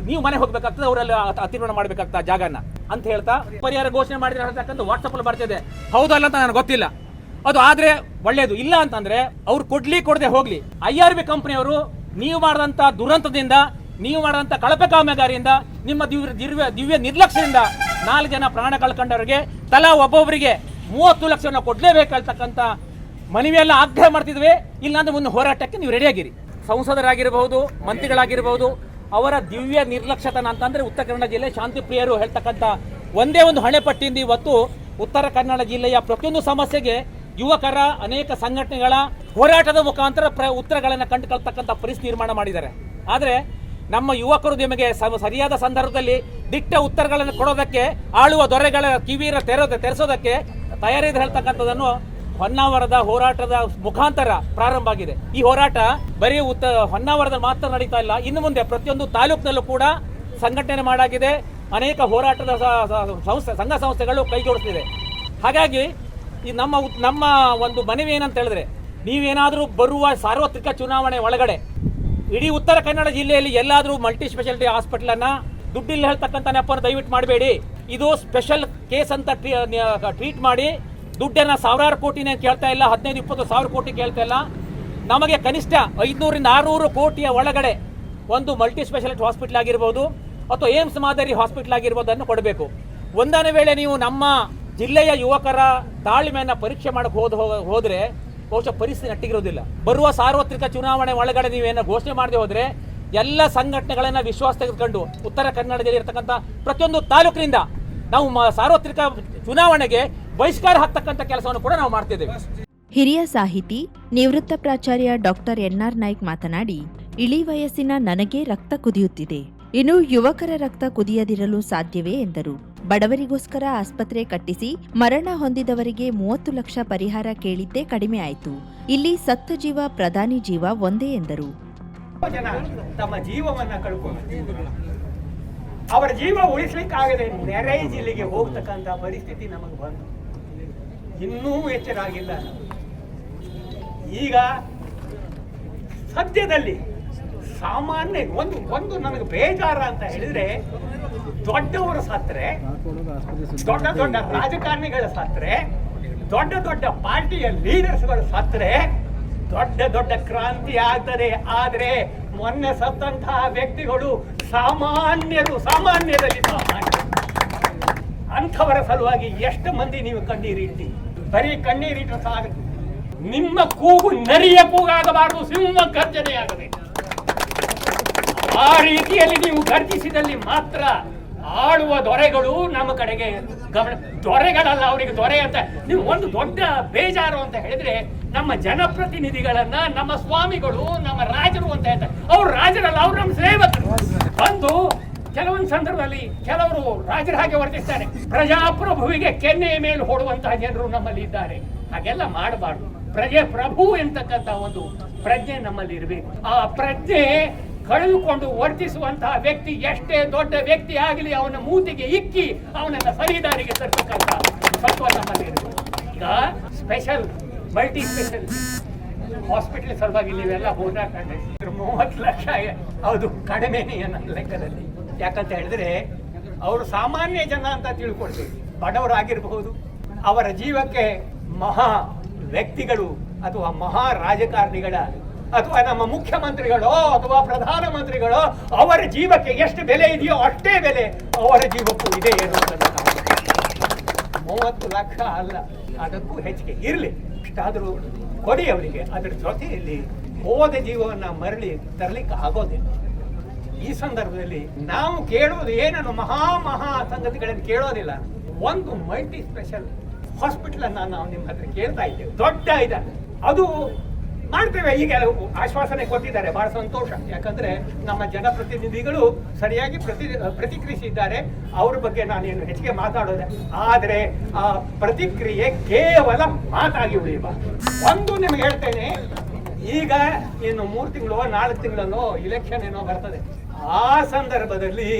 ನೀವು ಮನೆ ಹೋಗ್ಬೇಕಾಗ್ತದೆ, ಅವರೆಲ್ಲ ಅತಿಕ್ರಮಣ ಮಾಡ್ಬೇಕಾಗ್ತದೆ ಜಾಗನ. ಅಂತ ಹೇಳ್ತಾ ಪರಿಹಾರ ಘೋಷಣೆ ಮಾಡಿದ್ರೆ ಅಂತಕ್ಕಂಥ ವಾಟ್ಸಪ್ಪಲ್ಲಿ ಬರ್ತಿದೆ. ಹೌದಲ್ಲ ಅಂತ ನನಗೆ ಗೊತ್ತಿಲ್ಲ. ಅದು ಆದರೆ ಒಳ್ಳೆಯದು ಇಲ್ಲ ಅಂತಂದ್ರೆ ಅವ್ರು ಕೊಡ್ಲಿ ಕೊಡದೆ ಹೋಗ್ಲಿ. ಐ ಆರ್ ಬಿ ಕಂಪ್ನಿಯವರು ನೀವು ಮಾಡಿದಂಥ ದುರಂತದಿಂದ ನೀವು ಮಾಡುವಂಥ ಕಳಪೆ ಕಾಮಗಾರಿಯಿಂದ, ನಿಮ್ಮ ದಿವ್ಯ ದಿವ್ಯ ದಿವ್ಯ ನಿರ್ಲಕ್ಷ್ಯದಿಂದ ನಾಲ್ಕು ಜನ ಪ್ರಾಣ ಕಳ್ಕೊಂಡವರಿಗೆ, ತಲಾ ಒಬ್ಬೊಬ್ಬರಿಗೆ ಮೂವತ್ತು ಲಕ್ಷವನ್ನು ಕೊಡ್ಲೇಬೇಕಲ್ತಕ್ಕಂಥ ಮನವಿಯೆಲ್ಲ ಆಗ್ರಹ ಮಾಡ್ತಿದ್ವಿ. ಇಲ್ಲಾಂದ್ರೆ ಮುಂದೆ ಹೋರಾಟಕ್ಕೆ ನೀವು ರೆಡಿಯಾಗಿರಿ. ಸಂಸದರಾಗಿರಬಹುದು, ಮಂತ್ರಿಗಳಾಗಿರಬಹುದು, ಅವರ ದಿವ್ಯ ನಿರ್ಲಕ್ಷ್ಯತನ ಅಂತಂದರೆ ಉತ್ತರ ಕನ್ನಡ ಜಿಲ್ಲೆ ಶಾಂತಿ ಪ್ರಿಯರು ಹೇಳ್ತಕ್ಕಂಥ ಒಂದೇ ಒಂದು ಹಣೆಪಟ್ಟಿಯಿಂದ ಇವತ್ತು ಉತ್ತರ ಕನ್ನಡ ಜಿಲ್ಲೆಯ ಪ್ರತಿಯೊಂದು ಸಮಸ್ಯೆಗೆ ಯುವಕರ, ಅನೇಕ ಸಂಘಟನೆಗಳ ಹೋರಾಟದ ಮುಖಾಂತರ ಪ್ರ ಉತ್ತರಗಳನ್ನು ಕಂಡುಕೊಳ್ತಕ್ಕಂಥ ಪರಿಸ್ಥಿತಿ ನಿರ್ಮಾಣ ಮಾಡಿದ್ದಾರೆ. ಆದರೆ ನಮ್ಮ ಯುವಕರು ನಿಮಗೆ ಸರಿಯಾದ ಸಂದರ್ಭದಲ್ಲಿ ದಿಟ್ಟ ಉತ್ತರಗಳನ್ನು ಕೊಡೋದಕ್ಕೆ, ಆಳುವ ದೊರೆಗಳ ಕಿವಿರ ತೆರೆದ ತೆರೆಸೋದಕ್ಕೆ ತಯಾರಿದ ಹೇಳ್ತಕ್ಕಂಥದ್ದನ್ನು ಹೊನ್ನಾವರದ ಹೋರಾಟದ ಮುಖಾಂತರ ಪ್ರಾರಂಭ ಆಗಿದೆ. ಈ ಹೋರಾಟ ಬರೀ ಉತ್ತ ಹೊನ್ನಾವರದಲ್ಲಿ ಮಾತ್ರ ನಡೀತಾ ಇಲ್ಲ. ಇನ್ನು ಮುಂದೆ ಪ್ರತಿಯೊಂದು ತಾಲೂಕಿನಲ್ಲೂ ಕೂಡ ಸಂಘಟನೆ ಮಾಡಾಗಿದೆ. ಅನೇಕ ಹೋರಾಟದ ಸಂಸ್ಥೆ ಸಂಘ ಸಂಸ್ಥೆಗಳು ಕೈ ಜೋಡಿಸ್ತಿದೆ ಹಾಗಾಗಿ ಈ ನಮ್ಮ ನಮ್ಮ ಒಂದು ಮನವಿ ಏನಂತ ಹೇಳಿದ್ರೆ, ನೀವೇನಾದರೂ ಬರುವ ಸಾರ್ವತ್ರಿಕ ಚುನಾವಣೆ ಒಳಗಡೆ ಇಡೀ ಉತ್ತರ ಕನ್ನಡ ಜಿಲ್ಲೆಯಲ್ಲಿ ಎಲ್ಲಾದರೂ ಮಲ್ಟಿ ಸ್ಪೆಷಾಲಿಟಿ ಹಾಸ್ಪಿಟಲ್ ಅನ್ನ ದುಡ್ಡಿಲ್ಲ ಹೇಳ್ತಕ್ಕಂಥ ನೆಪವನ್ನು ದಯವಿಟ್ಟು ಮಾಡಬೇಡಿ. ಇದು ಸ್ಪೆಷಲ್ ಕೇಸ್ ಅಂತ ಟ್ರೀಟ್ ಮಾಡಿ ದುಡ್ಡನ್ನ ಸಾವಿರಾರು ಕೋಟಿನೇ ಕೇಳ್ತಾ ಇಲ್ಲ, ಹದಿನೈದು, ಇಪ್ಪತ್ತು ಸಾವಿರ ಕೋಟಿ ಕೇಳ್ತಾ ಇಲ್ಲ. ನಮಗೆ ಕನಿಷ್ಠ ಐದುನೂರಿಂದ ಆರುನೂರು ಕೋಟಿಯ ಒಳಗಡೆ ಒಂದು ಮಲ್ಟಿ ಸ್ಪೆಷಾಲಿಟಿ ಹಾಸ್ಪಿಟಲ್ ಆಗಿರ್ಬೋದು ಅಥವಾ ಏಮ್ಸ್ ಮಾದರಿ ಹಾಸ್ಪಿಟಲ್ ಆಗಿರ್ಬೋದನ್ನು ಕೊಡಬೇಕು. ಒಂದನೇ ವೇಳೆ ನೀವು ನಮ್ಮ ಜಿಲ್ಲೆಯ ಯುವಕರ ತಾಳ್ಮೆಯನ್ನು ಪರೀಕ್ಷೆ ಮಾಡಕ್ಕೆ ಹೋದ, ಹೋದ್ರೆ ಬಹುಶಃ ಪರಿಸ್ಥಿತಿ ನಟ್ಟಿಗಿರೋದಿಲ್ಲ. ಬರುವ ಸಾರ್ವತ್ರಿಕ ಚುನಾವಣೆ ಒಳಗಡೆ ನೀವೇನೋ ಘೋಷಣೆ ಮಾಡದೆ ಹೋದ್ರೆ ಎಲ್ಲ ಸಂಘಟನೆಗಳನ್ನ ವಿಶ್ವಾಸ ತೆಗೆದುಕೊಂಡು ಉತ್ತರ ಕನ್ನಡದಲ್ಲಿ ಇರತಕ್ಕಂಥ ಪ್ರತಿಯೊಂದು ತಾಲೂಕಿನಿಂದ ನಾವು ಸಾರ್ವತ್ರಿಕ ಚುನಾವಣೆಗೆ ಬಹಿಷ್ಕಾರ ಹಾಕ್ತಕ್ಕಂಥ ಕೆಲಸವನ್ನು ಕೂಡ ನಾವು ಮಾಡ್ತಿದ್ದೇವೆ ಹಿರಿಯ ಸಾಹಿತಿ, ನಿವೃತ್ತ ಪ್ರಾಚಾರ್ಯ ಡಾಕ್ಟರ್ ಎನ್ಆರ್ ನಾಯ್ಕ್ ಮಾತನಾಡಿ, ಇಳಿ ವಯಸ್ಸಿನ ನನಗೆ ರಕ್ತ ಕುದಿಯುತ್ತಿದೆ. ಇನ್ನು ಯುವಕರ ರಕ್ತ ಕುದಿಯದಿರಲು ಸಾಧ್ಯವೇ ಎಂದರು. ಬಡವರಿಗೋಸ್ಕರ ಆಸ್ಪತ್ರೆ ಕಟ್ಟಿಸಿ ಮರಣ ಹೊಂದಿದವರಿಗೆ ಮೂವತ್ತು ಲಕ್ಷ ಪರಿಹಾರ ಕೇಳಿದ್ದೇ ಕಡಿಮೆ ಆಯಿತು. ಇಲ್ಲಿ ಸತ್ತ ಜೀವ, ಪ್ರಧಾನಿ ಜೀವ ಒಂದೇ ಎಂದರು. ಅವರ ಜೀವ ಉಳಿಸ್ಲಿಕ್ಕಾಗದೆ ನೆರೆ ಜಿಲ್ಲೆಗೆ ಹೋಗ್ತಕ್ಕಂಥ ಪರಿಸ್ಥಿತಿ ನಮಗೆ ಬಂತು. ಇನ್ನೂ ಎಚ್ಚರ ಆಗಿಲ್ಲ. ಈಗ ಸದ್ಯದಲ್ಲಿ ಸಾಮಾನ್ಯ ಒಂದು ಒಂದು ನನಗೆ ಬೇಜಾರ ಅಂತ ಹೇಳಿದ್ರೆ ದೊಡ್ಡವರು ಸತ್ರೆ, ದೊಡ್ಡ ದೊಡ್ಡ ರಾಜಕಾರಣಿಗಳ ಸತ್ರೆ, ದೊಡ್ಡ ದೊಡ್ಡ ಪಾರ್ಟಿಯ ಲೀಡರ್ಸ್ಗಳು ಸತ್ರೆ, ದೊಡ್ಡ ದೊಡ್ಡ ಕ್ರಾಂತಿ ಆಗ್ತದೆ ಆದ್ರೆ ಮೊನ್ನೆ ಸತ್ತಂತಹ ವ್ಯಕ್ತಿಗಳು ಸಾಮಾನ್ಯರು, ಸಾಮಾನ್ಯರಲ್ಲಿ ಸಾಮಾನ್ಯ ಅಂಥವರ ಸಲುವಾಗಿ ಎಷ್ಟು ಮಂದಿ ನೀವು ಕಣ್ಣೀರಿಟ್ಟಿ ಬರೀ ಕಣ್ಣೀರಿಟ್ಟು ಸಾಗ ನಿಮ್ಮ ಕೂಗು ನರಿಯ ಕೂಗಾಗಬಾರದು, ಸಿಂಹ ಗರ್ಜನೆಯಾಗಬೇಕು. ಆ ರೀತಿಯಲ್ಲಿ ನೀವು ಗರ್ಜಿಸಿದಲ್ಲಿ ಮಾತ್ರ ಆಳುವ ದೊರೆಗಳು ನಮ್ಮ ಕಡೆಗೆ ಗಮನ, ದೊರೆಗಳಲ್ಲ ಅವರಿಗೆ ದೊರೆ ಅಂತ. ನೀವು ಒಂದು ದೊಡ್ಡ ಬೇಜಾರು ಅಂತ ಹೇಳಿದ್ರೆ ನಮ್ಮ ಜನಪ್ರತಿನಿಧಿಗಳನ್ನ, ನಮ್ಮ ಸ್ವಾಮಿಗಳು, ನಮ್ಮ ರಾಜರು ಅಂತ ಹೇಳ್ತಾರೆ. ಅವ್ರು ರಾಜರಲ್ಲ, ಅವ್ರು ನಮ್ಮ ಸೇವಕರು. ಬಂದು ಕೆಲವೊಂದು ಸಂದರ್ಭದಲ್ಲಿ ಕೆಲವರು ರಾಜರ ಹಾಗೆ ವರ್ತಿಸ್ತಾರೆ. ಪ್ರಜಾಪ್ರಭುವಿಗೆ ಕೆನ್ನೆಯ ಮೇಲೆ ಹೊಡುವಂತಹ ಜನರು ನಮ್ಮಲ್ಲಿ ಇದ್ದಾರೆ. ಹಾಗೆಲ್ಲ ಮಾಡಬಾರ್ದು. ಪ್ರಜೆ ಪ್ರಭು ಎಂತಕ್ಕಂತ ಒಂದು ಪ್ರಜ್ಞೆ ನಮ್ಮಲ್ಲಿ ಇರಬೇಕು. ಆ ಪ್ರಜ್ಞೆ ಕಳೆದುಕೊಂಡು ವರ್ತಿಸುವಂತಹ ವ್ಯಕ್ತಿ ಎಷ್ಟೇ ದೊಡ್ಡ ವ್ಯಕ್ತಿ ಆಗಲಿ, ಅವನ ಮೂತಿಗೆ ಇಕ್ಕಿ, ಅವನನ್ನ ಸರಿದಾರಿಗೆ ತರ್ತಕ್ಕಂಥ ಸತ್ವ ನಮ್ಮಲ್ಲಿ ಈಗ ಸ್ಪೆಷಲ್ ಮಲ್ಟಿ ಸ್ಪೆಷಲ್ ಹಾಸ್ಪಿಟಲ್ ಸಲುವಾಗಿ ನೀವೆಲ್ಲ ಹೋದಾಗ ಮೂವತ್ತು ಲಕ್ಷ ಹೌದು ಕಡಿಮೆನೇ ನನ್ನ ಲೆಕ್ಕದಲ್ಲಿ. ಯಾಕಂತ ಹೇಳಿದ್ರೆ, ಅವರು ಸಾಮಾನ್ಯ ಜನ ಅಂತ ತಿಳ್ಕೊಳ್ತೀವಿ ಬಡವರಾಗಿರಬಹುದು, ಅವರ ಜೀವಕ್ಕೆ ಮಹಾ ವ್ಯಕ್ತಿಗಳು ಅಥವಾ ಮಹಾ ರಾಜಕಾರಣಿಗಳ ಅಥವಾ ನಮ್ಮ ಮುಖ್ಯಮಂತ್ರಿಗಳೋ ಅಥವಾ ಪ್ರಧಾನಮಂತ್ರಿಗಳೋ, ಅವರ ಜೀವಕ್ಕೆ ಎಷ್ಟು ಬೆಲೆ ಇದೆಯೋ ಅಷ್ಟೇ ಬೆಲೆ ಅವರ ಜೀವಕ್ಕೂ ಇದೆ ಎನ್ನುವುದನ್ನು ನಾವು ಮೂವತ್ತು ಲಕ್ಷ ಅಲ್ಲ, ಅದಕ್ಕೂ ಹೆಚ್ಚಿಗೆ ಇರಲಿ. ಇಷ್ಟಾದರೂ ಕೊಡಿ ಅವರಿಗೆ. ಅದರ ಜೊತೆಯಲ್ಲಿ ಹೋದ ಜೀವವನ್ನು ಮರಳಿ ತರಲಿಕ್ಕೆ ಆಗೋದಿಲ್ಲ. ಈ ಸಂದರ್ಭದಲ್ಲಿ ನಾವು ಕೇಳುವುದು ಏನನ್ನು ಮಹಾ ಮಹಾ ಸಂಗತಿಗಳನ್ನು ಕೇಳೋದಿಲ್ಲ. ಒಂದು ಮಲ್ಟಿ ಸ್ಪೆಷಲ್ ಹಾಸ್ಪಿಟಲ್ ಅನ್ನ ನಾವು ನಿಮ್ಮ ಹತ್ರ ಕೇಳ್ತಾ ಇದ್ದೇವೆ. ದೊಡ್ಡ ಇದೆ ಅದು ಮಾಡ್ತೇವೆ. ಈಗ ಆಶ್ವಾಸನೆ ಕೊಟ್ಟಿದ್ದಾರೆ. ಬಹಳ ಸಂತೋಷ. ಯಾಕಂದ್ರೆ ನಮ್ಮ ಜನಪ್ರತಿನಿಧಿಗಳು ಸರಿಯಾಗಿ ಪ್ರತಿ, ಪ್ರತಿಕ್ರಿಯಿಸಿದ್ದಾರೆ. ಅವ್ರ ಬಗ್ಗೆ ನಾನೇನು ಹೆಚ್ಚಿಗೆ ಮಾತಾಡೋದೆ ಆದರೆ ಆ ಪ್ರತಿಕ್ರಿಯೆ ಕೇವಲ ಮಾತಾಗಿ ಉಳಿಯಬಾರ್ದು ಒಂದು ನಿಮ್ಗೆ ಹೇಳ್ತೇನೆ. ಈಗ ಇನ್ನು ಮೂರು ತಿಂಗಳು, ನಾಲ್ಕು ತಿಂಗಳಲ್ಲೋ ಇಲೆಕ್ಷನ್ ಏನೋ ಬರ್ತದೆ. ಆ ಸಂದರ್ಭದಲ್ಲಿ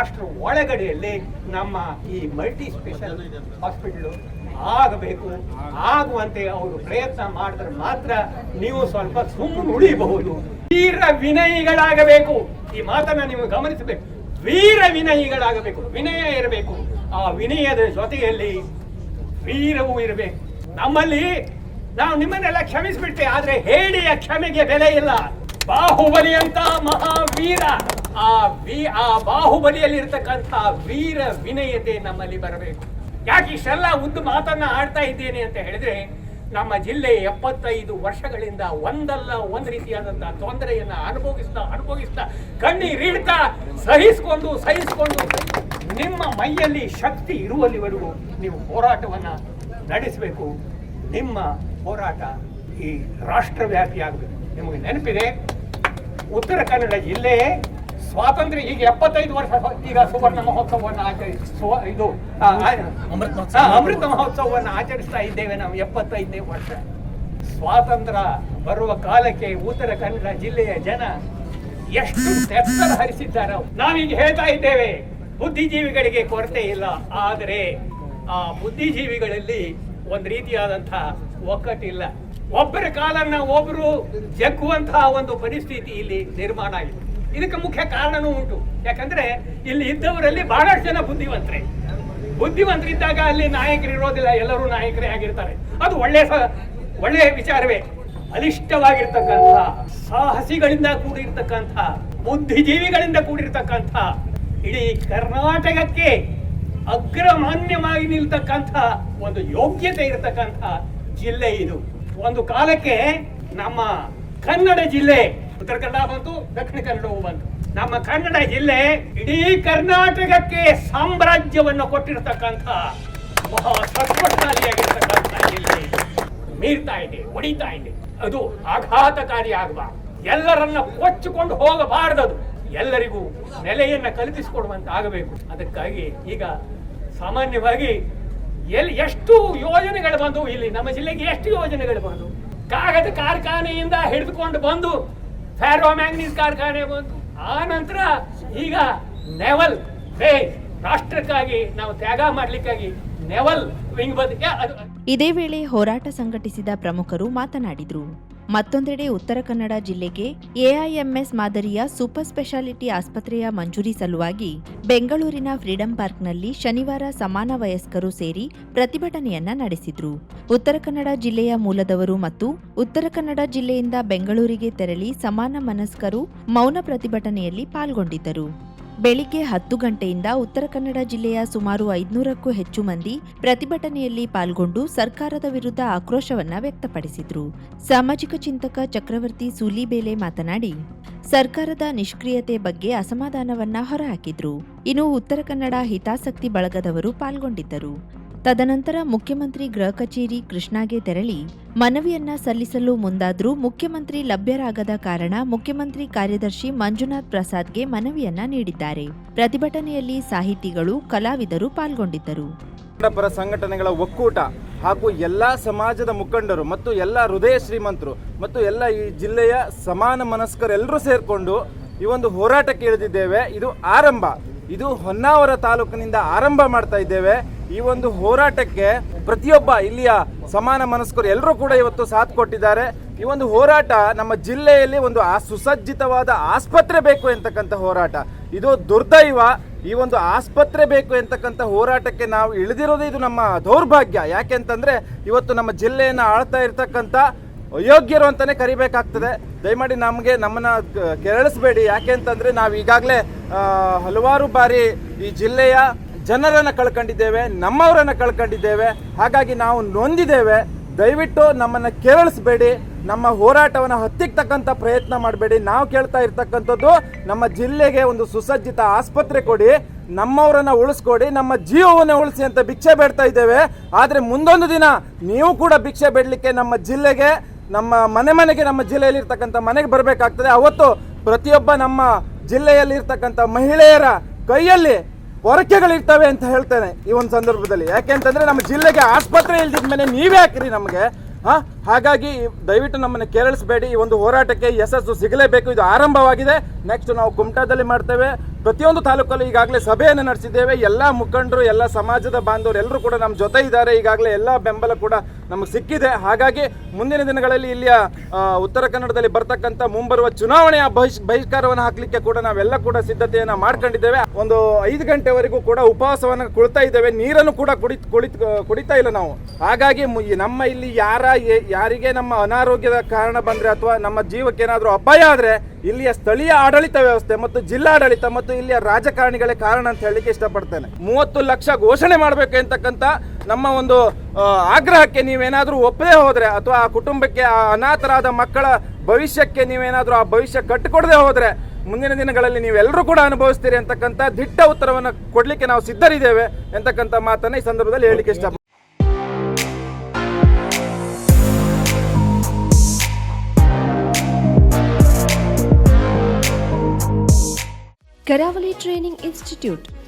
ಅಷ್ಟರ ಒಳಗಡೆಯಲ್ಲಿ ನಮ್ಮ ಈ ಮಲ್ಟಿ ಸ್ಪೆಷಲ್ ಹಾಸ್ಪಿಟಲ್ ಆಗಬೇಕು. ಆಗುವಂತೆ ಅವರು ಪ್ರಯತ್ನ ಮಾಡಿದ್ರೆ ಮಾತ್ರ ನೀವು ಸ್ವಲ್ಪ ಸುಮ್ಮನೆ ಉಳಿಬಹುದು ವೀರ ವಿನಯಿಗಳಾಗಬೇಕು. ಈ ಮಾತನ್ನ ನೀವು ಗಮನಿಸಬೇಕು. ವೀರ ವಿನಯಿಗಳಾಗಬೇಕು. ವಿನಯ ಇರಬೇಕು. ಆ ವಿನಯದ ಜೊತೆಯಲ್ಲಿ ವೀರವೂ ಇರಬೇಕು. ನಮ್ಮಲ್ಲಿ ನಾವು ನಿಮ್ಮನ್ನೆಲ್ಲ ಕ್ಷಮಿಸಿಬಿಟ್ಟೆ ಆದ್ರೆ ಹೇಳಿಯ ಕ್ಷಮೆಗೆ ಬೆಲೆ ಇಲ್ಲ. ಬಾಹುಬಲಿ ಅಂತ ಮಹಾವೀರ. ಆ ಆ ಬಾಹುಬಲಿಯಲ್ಲಿ ವೀರ ವಿನಯತೆ ನಮ್ಮಲ್ಲಿ ಬರಬೇಕು. ಯಾಕೆ ಇಷ್ಟೆಲ್ಲ ಒಂದು ಮಾತನ್ನ ಆಡ್ತಾ ಇದ್ದೇನೆ ಅಂತ ಹೇಳಿದ್ರೆ, ನಮ್ಮ ಜಿಲ್ಲೆ ಎಪ್ಪತ್ತೈದು ವರ್ಷಗಳಿಂದ ಒಂದಲ್ಲ ಒಂದು ರೀತಿಯಾದಂತಹ ತೊಂದರೆಯನ್ನ ಅನುಭವಿಸ್ತಾ ಅನುಭವಿಸ್ತಾ ಕಣ್ಣೀರಿಡ್ತಾ ಸಹಿಸ್ಕೊಂಡು ಸಹಿಸ್ಕೊಂಡು ನಿಮ್ಮ ಮೈಯಲ್ಲಿ ಶಕ್ತಿ ಇರುವಲ್ಲಿವರೆಗೂ ನೀವು ಹೋರಾಟವನ್ನ ನಡೆಸಬೇಕು. ನಿಮ್ಮ ಹೋರಾಟ ಈ ರಾಷ್ಟ್ರವ್ಯಾಪಿ ಆಗಬೇಕು. ನಿಮಗೆ ನೆನಪಿದೆ, ಉತ್ತರ ಕನ್ನಡ ಜಿಲ್ಲೆ ಸ್ವಾತಂತ್ರ್ಯ ಈಗ ಎಪ್ಪತ್ತೈದು ವರ್ಷ ಈಗ ಸುವರ್ಣ ಮಹೋತ್ಸವವನ್ನು ಆಚರಿಸುವ ಸ್ವ- ಇದು ಅಮೃತ ಅಮೃತ ಮಹೋತ್ಸವವನ್ನು ಆಚರಿಸ್ತಾ ಇದ್ದೇವೆ ನಾವು ಎಪ್ಪತ್ತೈದನೇ ವರ್ಷ. ಸ್ವಾತಂತ್ರ್ಯ ಬರುವ ಕಾಲಕ್ಕೆ ಉತ್ತರ ಕನ್ನಡ ಜಿಲ್ಲೆಯ ಜನ ಎಷ್ಟು ತೆತ್ತರ ಹರಿಸಿದ್ದಾರೆ ನಾವೀಗ ಹೇಳ್ತಾ ಇದ್ದೇವೆ. ಬುದ್ಧಿಜೀವಿಗಳಿಗೆ ಕೊರತೆ ಇಲ್ಲ. ಆದರೆ ಆ ಬುದ್ಧಿಜೀವಿಗಳಲ್ಲಿ ಒಂದು ರೀತಿಯಾದಂತಹ ಒಕ್ಕಟ್ಟಿಲ್ಲ ಒಬ್ಬರ ಕಾಲನ್ನ ಒಬ್ಬರು ಜಗ್ಗುವಂತಹ ಒಂದು ಪರಿಸ್ಥಿತಿ ಇಲ್ಲಿ ನಿರ್ಮಾಣ ಆಗಿದೆ. ಇದಕ್ಕೆ ಮುಖ್ಯ ಕಾರಣನೂ ಉಂಟು. ಯಾಕಂದ್ರೆ ಇಲ್ಲಿ ಇದ್ದವರಲ್ಲಿ ಬಹಳಷ್ಟು ಜನ ಬುದ್ಧಿವಂತರೇ. ಬುದ್ಧಿವಂತರಿದ್ದಾಗ ಅಲ್ಲಿ ನಾಯಕರು ಇರೋದಿಲ್ಲ, ಎಲ್ಲರೂ ನಾಯಕರೇ ಆಗಿರ್ತಾರೆ. ಅದು ಒಳ್ಳೆ ಒಳ್ಳೆಯ ವಿಚಾರವೇ. ಬಲಿಷ್ಠವಾಗಿರ್ತಕ್ಕಂಥ, ಸಾಹಸಿಗಳಿಂದ ಕೂಡಿರ್ತಕ್ಕಂಥ, ಬುದ್ಧಿಜೀವಿಗಳಿಂದ ಕೂಡಿರ್ತಕ್ಕಂಥ, ಇಡೀ ಕರ್ನಾಟಕಕ್ಕೆ ಅಗ್ರಮಾನ್ಯವಾಗಿ ನಿಲ್ತಕ್ಕಂಥ ಒಂದು ಯೋಗ್ಯತೆ ಇರತಕ್ಕಂಥ ಜಿಲ್ಲೆ ಇದು. ಒಂದು ಕಾಲಕ್ಕೆ ನಮ್ಮ ಕನ್ನಡ ಜಿಲ್ಲೆ ಉತ್ತರ ಕನ್ನಡ ಬಂತು, ದಕ್ಷಿಣ ಕನ್ನಡವೂ ಬಂತು. ನಮ್ಮ ಕನ್ನಡ ಜಿಲ್ಲೆ ಇಡೀ ಕರ್ನಾಟಕಕ್ಕೆ ಸಾಮ್ರಾಜ್ಯವನ್ನು ಕೊಟ್ಟಿರತಕ್ಕಂಥ ಮಹಾ ಜಿಲ್ಲೆ. ಮೀರ್ತಾ ಇದೆ, ಹೊಡಿತಾ ಇದೆ. ಅದು ಆಘಾತಕಾರಿ ಆಗಬಾರ್ದು ಎಲ್ಲರನ್ನ ಕೊಚ್ಚಿಕೊಂಡು ಹೋಗಬಾರದದು. ಎಲ್ಲರಿಗೂ ನೆಲೆಯನ್ನು ಕಲ್ಪಿಸಿಕೊಡುವಂತ ಆಗಬೇಕು ಅದಕ್ಕಾಗಿ ಈಗ ಸಾಮಾನ್ಯವಾಗಿ ಎಲ್ಲಿ ಎಷ್ಟು ಯೋಜನೆಗಳು ಬಂದವು ಇಲ್ಲಿ? ನಮ್ಮ ಜಿಲ್ಲೆಗೆ ಎಷ್ಟು ಯೋಜನೆಗಳು ಬಂದವು? ಕಾಗದ ಕಾರ್ಖಾನೆಯಿಂದ ಹಿಡಿದುಕೊಂಡು ಬಂದು ಫ್ಯಾರೋ ಮ್ಯಾಂಗ್ನೀಸ್ ಕಾರ್ಖಾನೆ ಬಂತು. ಆ ನಂತರ ಈಗ ನೆವಲ್ ಬೇಸ್ ರಾಷ್ಟ್ರಕ್ಕಾಗಿ ನಾವು ತ್ಯಾಗ ಮಾಡ್ಲಿಕ್ಕಾಗಿ ನೆವಲ್ ವಿಂಗ್ ಬಂದು ಇದೇ ವೇಳೆ ಹೋರಾಟ ಸಂಘಟಿಸಿದ ಪ್ರಮುಖರು ಮಾತನಾಡಿದರು. ಮತ್ತೊಂದೆಡೆ ಉತ್ತರ ಕನ್ನಡ ಜಿಲ್ಲೆಗೆ ಎಐಎಂಎಸ್ ಮಾದರಿಯ ಸೂಪರ್ ಸ್ಪೆಷಾಲಿಟಿ ಆಸ್ಪತ್ರೆಯ ಮಂಜೂರಿ ಸಲುವಾಗಿ ಬೆಂಗಳೂರಿನ ಫ್ರೀಡಂ ಪಾರ್ಕ್ನಲ್ಲಿ ಶನಿವಾರ ಸಮಾನ ವಯಸ್ಕರು ಸೇರಿ ಪ್ರತಿಭಟನೆಯನ್ನ ನಡೆಸಿದ್ರು. ಉತ್ತರ ಕನ್ನಡ ಜಿಲ್ಲೆಯ ಮೂಲದವರು ಮತ್ತು ಉತ್ತರ ಕನ್ನಡ ಜಿಲ್ಲೆಯಿಂದ ಬೆಂಗಳೂರಿಗೆ ತೆರಳಿ ಸಮಾನ ಮನಸ್ಕರು ಮೌನ ಪ್ರತಿಭಟನೆಯಲ್ಲಿ ಪಾಲ್ಗೊಂಡಿದ್ದರು. ಬೆಳಿಗ್ಗೆ ಹತ್ತು ಗಂಟೆಯಿಂದ ಉತ್ತರ ಕನ್ನಡ ಜಿಲ್ಲೆಯ ಸುಮಾರು ಐದುನೂರಕ್ಕೂ ಹೆಚ್ಚು ಮಂದಿ ಪ್ರತಿಭಟನೆಯಲ್ಲಿ ಪಾಲ್ಗೊಂಡು ಸರ್ಕಾರದ ವಿರುದ್ಧ ಆಕ್ರೋಶವನ್ನ ವ್ಯಕ್ತಪಡಿಸಿದ್ರು. ಸಾಮಾಜಿಕ ಚಿಂತಕ ಚಕ್ರವರ್ತಿ ಸೂಲಿಬೇಲೆ ಮಾತನಾಡಿ, ಸರ್ಕಾರದ ನಿಷ್ಕ್ರಿಯತೆ ಬಗ್ಗೆ ಅಸಮಾಧಾನವನ್ನ ಹೊರಹಾಕಿದ್ರು. ಇನ್ನು ಉತ್ತರ ಕನ್ನಡ ಹಿತಾಸಕ್ತಿ ಬಳಗದವರು ಪಾಲ್ಗೊಂಡಿದ್ದರು. ತದನಂತರ ಮುಖ್ಯಮಂತ್ರಿ ಗೃಹ ಕಚೇರಿ ಕೃಷ್ಣಾಗೆ ತೆರಳಿ ಮನವಿಯನ್ನ ಸಲ್ಲಿಸಲು ಮುಂದಾದರೂ ಮುಖ್ಯಮಂತ್ರಿ ಲಭ್ಯರಾಗದ ಕಾರಣ ಮುಖ್ಯಮಂತ್ರಿ ಕಾರ್ಯದರ್ಶಿ ಮಂಜುನಾಥ್ ಪ್ರಸಾದ್ಗೆ ಮನವಿಯನ್ನ ನೀಡಿದ್ದಾರೆ. ಪ್ರತಿಭಟನೆಯಲ್ಲಿ ಸಾಹಿತಿಗಳು, ಕಲಾವಿದರು ಪಾಲ್ಗೊಂಡಿದ್ದರು. ಪರ ಸಂಘಟನೆಗಳ ಒಕ್ಕೂಟ ಹಾಗೂ ಎಲ್ಲ ಸಮಾಜದ ಮುಖಂಡರು ಮತ್ತು ಎಲ್ಲ ಹೃದಯ ಶ್ರೀಮಂತರು ಮತ್ತು ಎಲ್ಲ ಈ ಜಿಲ್ಲೆಯ ಸಮಾನ ಮನಸ್ಕರೆಲ್ಲರೂ ಸೇರಿಕೊಂಡು ಈ ಒಂದು ಹೋರಾಟಕ್ಕೆ ಇಳಿದಿದ್ದೇವೆ. ಇದು ಆರಂಭ. ಇದು ಹೊನ್ನಾವರ ತಾಲೂಕಿನಿಂದ ಆರಂಭ ಮಾಡ್ತಾ ಇದ್ದೇವೆ. ಈ ಒಂದು ಹೋರಾಟಕ್ಕೆ ಪ್ರತಿಯೊಬ್ಬ ಇಲ್ಲಿಯ ಸಮಾನ ಮನಸ್ಕರು ಎಲ್ಲರೂ ಕೂಡ ಇವತ್ತು ಸಾಥ್ ಕೊಟ್ಟಿದ್ದಾರೆ. ಈ ಒಂದು ಹೋರಾಟ ನಮ್ಮ ಜಿಲ್ಲೆಯಲ್ಲಿ ಒಂದು ಆ ಸುಸಜ್ಜಿತವಾದ ಆಸ್ಪತ್ರೆ ಬೇಕು ಎಂತಕ್ಕಂಥ ಹೋರಾಟ. ಇದು ದುರ್ದೈವ. ಈ ಒಂದು ಆಸ್ಪತ್ರೆ ಬೇಕು ಎಂತಕ್ಕಂಥ ಹೋರಾಟಕ್ಕೆ ನಾವು ಇಳಿದಿರೋದು ಇದು ನಮ್ಮ ದೌರ್ಭಾಗ್ಯ. ಯಾಕೆಂತಂದ್ರೆ ಇವತ್ತು ನಮ್ಮ ಜಿಲ್ಲೆಯನ್ನು ಆಳ್ತಾ ಇರ್ತಕ್ಕಂಥ ಅಯೋಗ್ಯರು ಅಂತಾನೆ ಕರಿಬೇಕಾಗ್ತದೆ. ದಯಮಾಡಿ ನಮಗೆ ನಮ್ಮನ್ನ ಕೆರಳಿಸ್ಬೇಡಿ. ಯಾಕೆ ಅಂತಂದ್ರೆ ನಾವು ಈಗಾಗಲೇ ಹಲವಾರು ಬಾರಿ ಈ ಜಿಲ್ಲೆಯ ಜನರನ್ನ ಕಳ್ಕೊಂಡಿದ್ದೇವೆ, ನಮ್ಮವರನ್ನು ಕಳ್ಕೊಂಡಿದ್ದೇವೆ, ಹಾಗಾಗಿ ನಾವು ನೊಂದಿದ್ದೇವೆ. ದಯವಿಟ್ಟು ನಮ್ಮನ್ನು ಕೆರಳಿಸ್ಬೇಡಿ, ನಮ್ಮ ಹೋರಾಟವನ್ನು ಹತ್ತಿಕ್ತಕ್ಕಂಥ ಪ್ರಯತ್ನ ಮಾಡಬೇಡಿ. ನಾವು ಕೇಳ್ತಾ ಇರ್ತಕ್ಕಂಥದ್ದು, ನಮ್ಮ ಜಿಲ್ಲೆಗೆ ಒಂದು ಸುಸಜ್ಜಿತ ಆಸ್ಪತ್ರೆ ಕೊಡಿ, ನಮ್ಮವರನ್ನು ಉಳಿಸ್ಕೊಡಿ, ನಮ್ಮ ಜೀವವನ್ನು ಉಳಿಸಿ ಅಂತ ಭಿಕ್ಷೆ ಬೇಡ್ತಾ ಇದ್ದೇವೆ. ಆದರೆ ಮುಂದೊಂದು ದಿನ ನೀವು ಕೂಡ ಭಿಕ್ಷೆ ಬೇಡಲಿಕ್ಕೆ ನಮ್ಮ ಜಿಲ್ಲೆಗೆ, ನಮ್ಮ ಮನೆ ಮನೆಗೆ, ನಮ್ಮ ಜಿಲ್ಲೆಯಲ್ಲಿ ಇರ್ತಕ್ಕಂಥ ಮನೆಗೆ ಬರಬೇಕಾಗ್ತದೆ. ಅವತ್ತು ಪ್ರತಿಯೊಬ್ಬ ನಮ್ಮ ಜಿಲ್ಲೆಯಲ್ಲಿ ಇರ್ತಕ್ಕಂಥ ಮಹಿಳೆಯರ ಕೈಯಲ್ಲಿ ಪೊರಕೆಗಳಿರ್ತವೆ ಅಂತ ಹೇಳ್ತೇನೆ ಈ ಒಂದು ಸಂದರ್ಭದಲ್ಲಿ. ಯಾಕೆ ಯಾಕೆಂತಂದ್ರೆ ನಮ್ಮ ಜಿಲ್ಲೆಗೆ ಆಸ್ಪತ್ರೆ ಇಲ್ದಿದ್ಮೇಲೆ ನೀವೇ ಹಾಕಿರಿ ನಮಗೆ. ಹಾ, ಹಾಗಾಗಿ ದಯವಿಟ್ಟು ನಮ್ಮನ್ನು ಕೆರಳಿಸಬೇಡಿ. ಈ ಒಂದು ಹೋರಾಟಕ್ಕೆ ಯಶಸ್ಸು ಸಿಗಲೇಬೇಕು. ಇದು ಆರಂಭವಾಗಿದೆ. ನೆಕ್ಸ್ಟ್ ನಾವು ಕುಮಟಾದಲ್ಲಿ ಮಾಡ್ತೇವೆ. ಪ್ರತಿಯೊಂದು ತಾಲೂಕಲ್ಲೂ ಈಗಾಗಲೇ ಸಭೆಯನ್ನು ನಡೆಸಿದ್ದೇವೆ. ಎಲ್ಲ ಮುಖಂಡರು, ಎಲ್ಲ ಸಮಾಜದ ಬಾಂಧವರು ಎಲ್ಲರೂ ಕೂಡ ನಮ್ಮ ಜೊತೆ ಇದ್ದಾರೆ. ಈಗಾಗಲೇ ಎಲ್ಲ ಬೆಂಬಲ ಕೂಡ ನಮಗೆ ಸಿಕ್ಕಿದೆ. ಹಾಗಾಗಿ ಮುಂದಿನ ದಿನಗಳಲ್ಲಿ ಇಲ್ಲಿಯ ಉತ್ತರ ಕನ್ನಡದಲ್ಲಿ ಬರ್ತಕ್ಕಂಥ ಮುಂಬರುವ ಚುನಾವಣೆಯ ಬಹಿಷ್, ಬಹಿಷ್ಕಾರವನ್ನು ಹಾಕಲಿಕ್ಕೆ ಕೂಡ ನಾವೆಲ್ಲ ಕೂಡ ಸಿದ್ಧತೆಯನ್ನು ಮಾಡ್ಕೊಂಡಿದ್ದೇವೆ. ಒಂದು ಐದು ಗಂಟೆವರೆಗೂ ಕೂಡ ಉಪವಾಸವನ್ನು ಕುಳಿತಾ ಇದ್ದೇವೆ. ನೀರನ್ನು ಕೂಡ ಕುಡಿ ಕುಳಿತ್ ಕುಡಿತಾ ಇಲ್ಲ ನಾವು. ಹಾಗಾಗಿ ನಮ್ಮ ಇಲ್ಲಿ ಯಾರ ಯಾರಿಗೆ ನಮ್ಮ ಅನಾರೋಗ್ಯದ ಕಾರಣ ಬಂದರೆ ಅಥವಾ ನಮ್ಮ ಜೀವಕ್ಕೆ ಏನಾದರೂ ಅಪಾಯ ಆದರೆ ಇಲ್ಲಿಯ ಸ್ಥಳೀಯ ಆಡಳಿತ ವ್ಯವಸ್ಥೆ ಮತ್ತು ಜಿಲ್ಲಾಡಳಿತ ಮತ್ತು ಇಲ್ಲಿಯ ರಾಜಕಾರಣಿಗಳೇ ಕಾರಣ ಅಂತ ಹೇಳಲಿಕ್ಕೆ ಇಷ್ಟಪಡ್ತೇನೆ. ಮೂವತ್ತು ಲಕ್ಷ ಘೋಷಣೆ ಮಾಡಬೇಕು ಎಂತಕ್ಕಂಥ ನಮ್ಮ ಒಂದು ಆಗ್ರಹಕ್ಕೆ ನೀವೇನಾದರೂ ಒಪ್ಪದೇ ಹೋದರೆ ಅಥವಾ ಆ ಕುಟುಂಬಕ್ಕೆ ಆ ಅನಾಥರಾದ ಮಕ್ಕಳ ಭವಿಷ್ಯಕ್ಕೆ ನೀವೇನಾದರೂ ಆ ಭವಿಷ್ಯ ಕಟ್ಟಿಕೊಡದೆ ಹೋದರೆ ಮುಂದಿನ ದಿನಗಳಲ್ಲಿ ನೀವೆಲ್ಲರೂ ಕೂಡ ಅನುಭವಿಸ್ತೀರಿ ಅಂತಕ್ಕಂಥ ದಿಟ್ಟ ಉತ್ತರವನ್ನು ಕೊಡಲಿಕ್ಕೆ ನಾವು ಸಿದ್ಧರಿದ್ದೇವೆ ಎಂತಕ್ಕಂಥ ಮಾತನ್ನು ಈ ಸಂದರ್ಭದಲ್ಲಿ ಹೇಳಲಿಕ್ಕೆ ಇಷ್ಟ Karavali training institute